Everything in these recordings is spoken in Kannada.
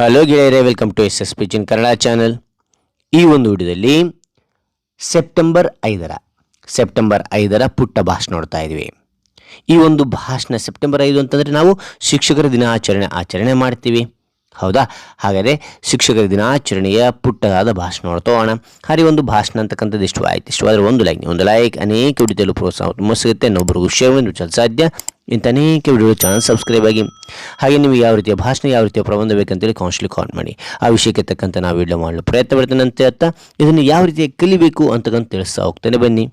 ಹಲೋ ಗೆಳೆಯರೇ ವೆಲ್ಕಮ್ ಟು ಎಸ್ ಎಸ್ ಪಿಚಿನ್ ಕನ್ನಡ ಚಾನಲ್ ಈ ಒಂದು ವಿಡಿಯೋದಲ್ಲಿ ಸೆಪ್ಟೆಂಬರ್ ಐದರ ಸೆಪ್ಟೆಂಬರ್ ಐದರ ಪುಟ್ಟ ಭಾಷಣ ನೋಡ್ತಾ ಇದ್ವಿ. ಈ ಒಂದು ಭಾಷಣ ಸೆಪ್ಟೆಂಬರ್ ಐದು ಅಂತಂದರೆ ನಾವು ಶಿಕ್ಷಕರ ದಿನಾಚರಣೆ ಆಚರಣೆ ಮಾಡ್ತೀವಿ. ಹೌದಾ? ಹಾಗಾದರೆ ಶಿಕ್ಷಕರ ದಿನಾಚರಣೆಯ ಪುಟ್ಟದಾದ ಭಾಷಣ ನೋಡ್ತೋಣ ಹರಿ ಒಂದು ಭಾಷಣ ಅಂತಕ್ಕಂಥದ್ದು ಇಷ್ಟು ಆಯ್ತು ಇಷ್ಟವಾದರೆ ಒಂದು ಲೈಕ್ ಒಂದು ಲೈಕ್ ಅನೇಕ ವಿಡಿಯೋದಲ್ಲೂ ಪ್ರೋತ್ಸಾಹ ತುಂಬ ಸಿಗುತ್ತೆ ಇನ್ನೊಬ್ಬರು ವಿಷಯವನ್ನು ಚಲ ಸಾಧ್ಯ. ಇಂಥ ಅನೇಕ ವಿಡಿಯೋ ಚಾನಲ್ ಸಬ್ಸ್ಕ್ರೈಬ್ ಆಗಿ. ಹಾಗೆ ನೀವು ಯಾವ ರೀತಿಯ ಭಾಷಣ, ಯಾವ ರೀತಿಯ ಪ್ರಬಂಧ ಬೇಕಂತೇಳಿ ಕೌನ್ಸಿಲಿಂಗ್ ಕಾಲ್ ಮಾಡಿ. ಆ ವಿಷಯಕ್ಕೆ ತಕ್ಕಂತೆ ನಾವು ವಿಡಿಯೋ ಮಾಡಲು ಪ್ರಯತ್ನ ಪಡ್ತೇನೆ ಅಂತ ಅರ್ಥ ಇದನ್ನು ಯಾವ ರೀತಿಯ ಕಲಿಬೇಕು ಅಂತಕ್ಕಂತ ತಿಳಿಸ್ತಾ ಹೋಗ್ತೇನೆ. ಬನ್ನಿ.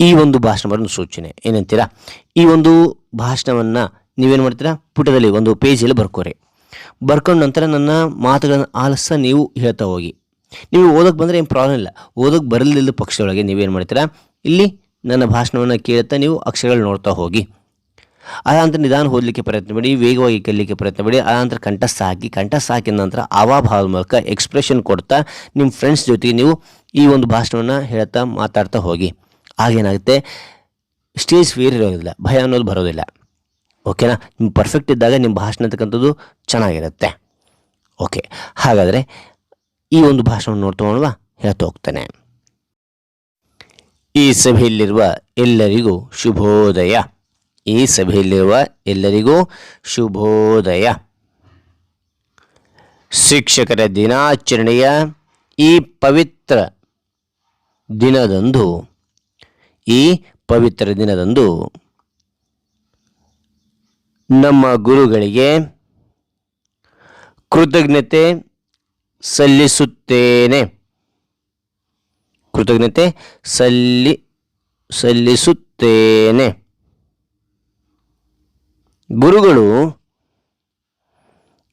ಈ ಒಂದು ಭಾಷಣ ಬರೋದು ಸೂಚನೆ. ಏನಂತೀರಾ? ಈ ಒಂದು ಭಾಷಣವನ್ನು ನೀವೇನು ಮಾಡ್ತೀರಾ? ಪುಟದಲ್ಲಿ ಒಂದು ಪೇಜಲ್ಲಿ ಬರ್ಕೋರಿ. ಬರ್ಕೊಂಡು ನಂತರ ನನ್ನ ಮಾತುಗಳನ್ನು ಆಲಸ ನೀವು ಹೇಳ್ತಾ ಹೋಗಿ. ನೀವು ಓದೋಕೆ ಬಂದರೆ ಏನು ಪ್ರಾಬ್ಲಮ್ ಇಲ್ಲ. ಓದೋಕೆ ಬರಲಿಲ್ಲ ಪಕ್ಷದೊಳಗೆ ನೀವೇನು ಮಾಡ್ತೀರಾ? ಇಲ್ಲಿ ನನ್ನ ಭಾಷಣವನ್ನು ಕೇಳ್ತಾ ನೀವು ಅಕ್ಷರಗಳು ನೋಡ್ತಾ ಹೋಗಿ. ಅದಾನಂತರ ನಿಧಾನ ಓದಲಿಕ್ಕೆ ಪ್ರಯತ್ನ ಮಾಡಿ ವೇಗವಾಗಿ ಕಲಿಯಲಿಕ್ಕೆ ಪ್ರಯತ್ನ ಮಾಡಿ ಅದಾನಂತರ ಕಂಠಸ್ಥ ಹಾಕಿ, ಕಂಠಸ್ಥ ಹಾಕಿದ ನಂತರ ಆವಾಭಾವದ ಮೂಲಕ ಎಕ್ಸ್ಪ್ರೆಷನ್ ಕೊಡ್ತಾ ನಿಮ್ಮ ಫ್ರೆಂಡ್ಸ್ ಜೊತೆಗೆ ನೀವು ಈ ಒಂದು ಭಾಷಣವನ್ನು ಹೇಳ್ತಾ ಮಾತಾಡ್ತಾ ಹೋಗಿ. ಆಗೇನಾಗುತ್ತೆ ಸ್ಟೇಜ್ ಫಿಯರ್ ಇರೋದಿಲ್ಲ, ಭಯ ಅನ್ನೋದು ಬರೋದಿಲ್ಲ. ಓಕೆನಾ ನಿಮ್ಮ ಪರ್ಫೆಕ್ಟ್ ಇದ್ದಾಗ ನಿಮ್ಮ ಭಾಷಣ ಅಂತಕ್ಕಂಥದ್ದು ಚೆನ್ನಾಗಿರುತ್ತೆ. ಓಕೆ ಹಾಗಾದರೆ ಈ ಒಂದು ಭಾಷಣವನ್ನು ನೋಡ್ತಾ ಹೇಳ್ತಾ ಹೋಗ್ತಾನೆ. ಈ ಸಭೆಯಲ್ಲಿರುವ ಎಲ್ಲರಿಗೂ ಶುಭೋದಯ. ಈ ಸಭೆಯಲ್ಲಿರುವ ಎಲ್ಲರಿಗೂ ಶುಭೋದಯ. ಶಿಕ್ಷಕರ ದಿನಾಚರಣೆಯ ಈ ಪವಿತ್ರ ದಿನದಂದು, ಈ ಪವಿತ್ರ ದಿನದಂದು ನಮ್ಮ ಗುರುಗಳಿಗೆ ಕೃತಜ್ಞತೆ ಸಲ್ಲಿಸುತ್ತೇನೆ. ಕೃತಜ್ಞತೆ ಸಲ್ಲಿ ಸಲ್ಲಿಸುತ್ತೇನೆ. ಗುರುಗಳು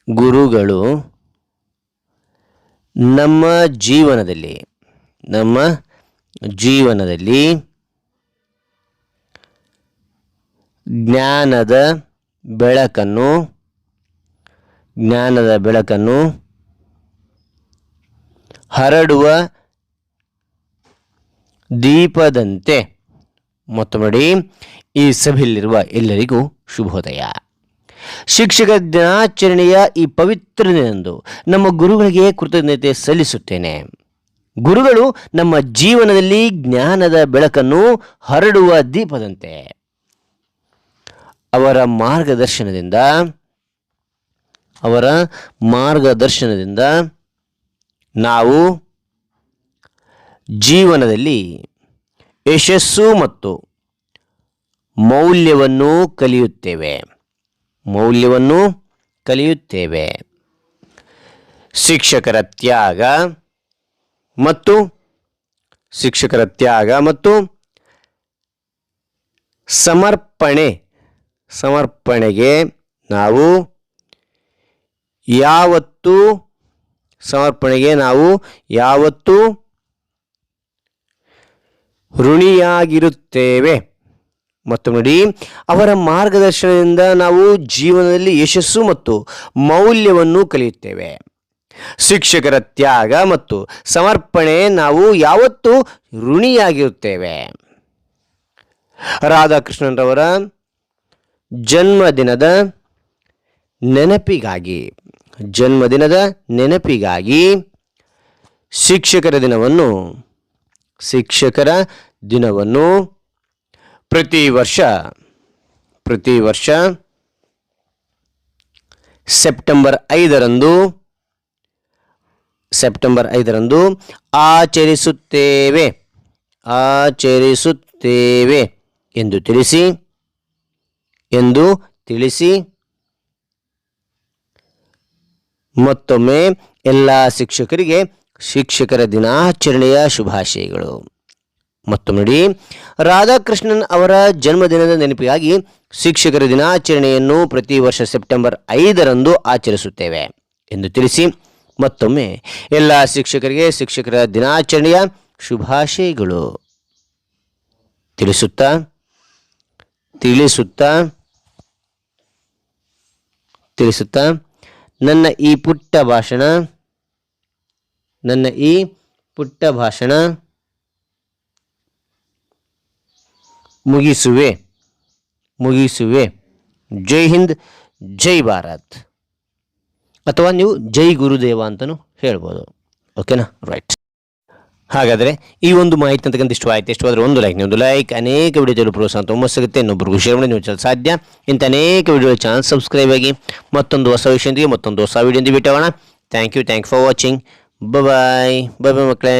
ಗುರುಗಳು ನಮ್ಮ ಜೀವನದಲ್ಲಿ ನಮ್ಮ ಜೀವನದಲ್ಲಿ ಜ್ಞಾನದ ಬೆಳಕನ್ನು, ಜ್ಞಾನದ ಬೆಳಕನ್ನು ಹರಡುವ ದೀಪದಂತೆ. ಮೊತ್ತಮಡಿ ಈ ಸಭೆಯಲ್ಲಿರುವ ಎಲ್ಲರಿಗೂ ಶುಭೋದಯ. ಶಿಕ್ಷಕ ದಿನಾಚರಣೆಯ ಈ ಪವಿತ್ರ ದಿನದಂದು ನಮ್ಮ ಗುರುಗಳಿಗೆ ಕೃತಜ್ಞತೆ ಸಲ್ಲಿಸುತ್ತೇನೆ. ಗುರುಗಳು ನಮ್ಮ ಜೀವನದಲ್ಲಿ ಜ್ಞಾನದ ಬೆಳಕನ್ನು ಹರಡುವ ದೀಪದಂತೆ. ಅವರ ಮಾರ್ಗದರ್ಶನದಿಂದ ಅವರ ಮಾರ್ಗದರ್ಶನದಿಂದ ನಾವು ಜೀವನದಲ್ಲಿ ಯಶಸ್ಸು ಮತ್ತು ಮೌಲ್ಯವನ್ನು ಕಲಿಯುತ್ತೇವೆ. ಮೌಲ್ಯವನ್ನು ಕಲಿಯುತ್ತೇವೆ. ಶಿಕ್ಷಕರ ತ್ಯಾಗ ಮತ್ತು ಶಿಕ್ಷಕರ ತ್ಯಾಗ ಮತ್ತು ಸಮರ್ಪಣೆ ಸಮರ್ಪಣೆಗೆ ನಾವು ಯಾವತ್ತು ಸಮರ್ಪಣೆಗೆ ನಾವು ಯಾವತ್ತು ಋಣಿಯಾಗಿರುತ್ತೇವೆ. ಮತ್ತು ನೋಡಿ, ಅವರ ಮಾರ್ಗದರ್ಶನದಿಂದ ನಾವು ಜೀವನದಲ್ಲಿ ಯಶಸ್ಸು ಮತ್ತು ಮೌಲ್ಯವನ್ನು ಕಲಿಯುತ್ತೇವೆ. ಶಿಕ್ಷಕರ ತ್ಯಾಗ ಮತ್ತು ಸಮರ್ಪಣೆ ನಾವು ಯಾವತ್ತೂ ಋಣಿಯಾಗಿರುತ್ತೇವೆ. ರಾಧಾಕೃಷ್ಣನ್ರವರ ಜನ್ಮದಿನದ ನೆನಪಿಗಾಗಿ ಜನ್ಮದಿನದ ನೆನಪಿಗಾಗಿ ಶಿಕ್ಷಕರ ದಿನವನ್ನು ಶಿಕ್ಷಕರ ದಿನವನ್ನು ಪ್ರತಿ ವರ್ಷ ಪ್ರತಿ ವರ್ಷ ಸೆಪ್ಟೆಂಬರ್ ಐದರಂದು ಸೆಪ್ಟೆಂಬರ್ ಐದರಂದು ಆಚರಿಸುತ್ತೇವೆ ಆಚರಿಸುತ್ತೇವೆ ಎಂದು ತಿಳಿಸಿ ಎಂದು ತಿಳಿಸಿ. ಮತ್ತೊಮ್ಮೆ ಎಲ್ಲ ಶಿಕ್ಷಕರಿಗೆ ಶಿಕ್ಷಕರ ದಿನಾಚರಣೆಯ ಶುಭಾಶಯಗಳು. ಮತ್ತು ನೋಡಿ ರಾಧಾಕೃಷ್ಣನ್ ಅವರ ಜನ್ಮದಿನದ ನೆನಪಿಗಾಗಿ ಶಿಕ್ಷಕರ ದಿನಾಚರಣೆಯನ್ನು ಪ್ರತಿ ವರ್ಷ ಸೆಪ್ಟೆಂಬರ್ ಐದರಂದು ಆಚರಿಸುತ್ತೇವೆ ಎಂದು ತಿಳಿಸಿ. ಮತ್ತೊಮ್ಮೆ ಎಲ್ಲ ಶಿಕ್ಷಕರಿಗೆ ಶಿಕ್ಷಕರ ದಿನಾಚರಣೆಯ ಶುಭಾಶಯಗಳು. ತಿಳಿಸುತ್ತಾ ತಿಳಿಸುತ್ತಾ. ತಿಳಿಸುತ್ತಾ, ನನ್ನ ಈ ಪುಟ್ಟ ಭಾಷಣ, ನನ್ನ ಈ ಪುಟ್ಟ ಭಾಷಣ ಮುಗಿಸುವೆ ಮುಗಿಸುವೆ. ಜೈ ಹಿಂದ್, ಜೈ ಭಾರತ್. ಅಥವಾ ನೀವು ಜೈ ಗುರುದೇವ ಅಂತಲೂ ಹೇಳ್ಬೋದು. ಓಕೆನಾ ರೈಟ್ ಹಾಗಾದರೆ ಈ ಒಂದು ಮಾಹಿತಿ ಅಂತಕ್ಕಂಥ ಇಷ್ಟ ಎಷ್ಟು ಆದರೆ ಒಂದು ಲೈಕ್ ಒಂದು ಲೈಕ್ ಅನೇಕ ವಿಡಿಯೋದಲ್ಲಿ ಪ್ರೋತ್ಸಾಹ ತುಂಬ ಸಿಗುತ್ತೆ. ಇನ್ನೊಬ್ಬರಿಗೂ ಶೇರ್ ಮಾಡಿ ನೀವು ಸಾಧ್ಯ? ಇಂಥ ಅನೇಕ ವಿಡಿಯೋ ಚಾನಲ್ ಸಬ್ಸ್ಕ್ರೈಬ್ ಆಗಿ ಮತ್ತೊಂದು ಹೊಸ ವಿಷಯದೊಂದಿಗೆ ಮತ್ತೊಂದು ಹೊಸ ವಿಡಿಯೋದಿಂದ ಬಿಟ್ಟೋಣ thank you thank for watching bye bye bye ಮಕ್ಕಳೇ.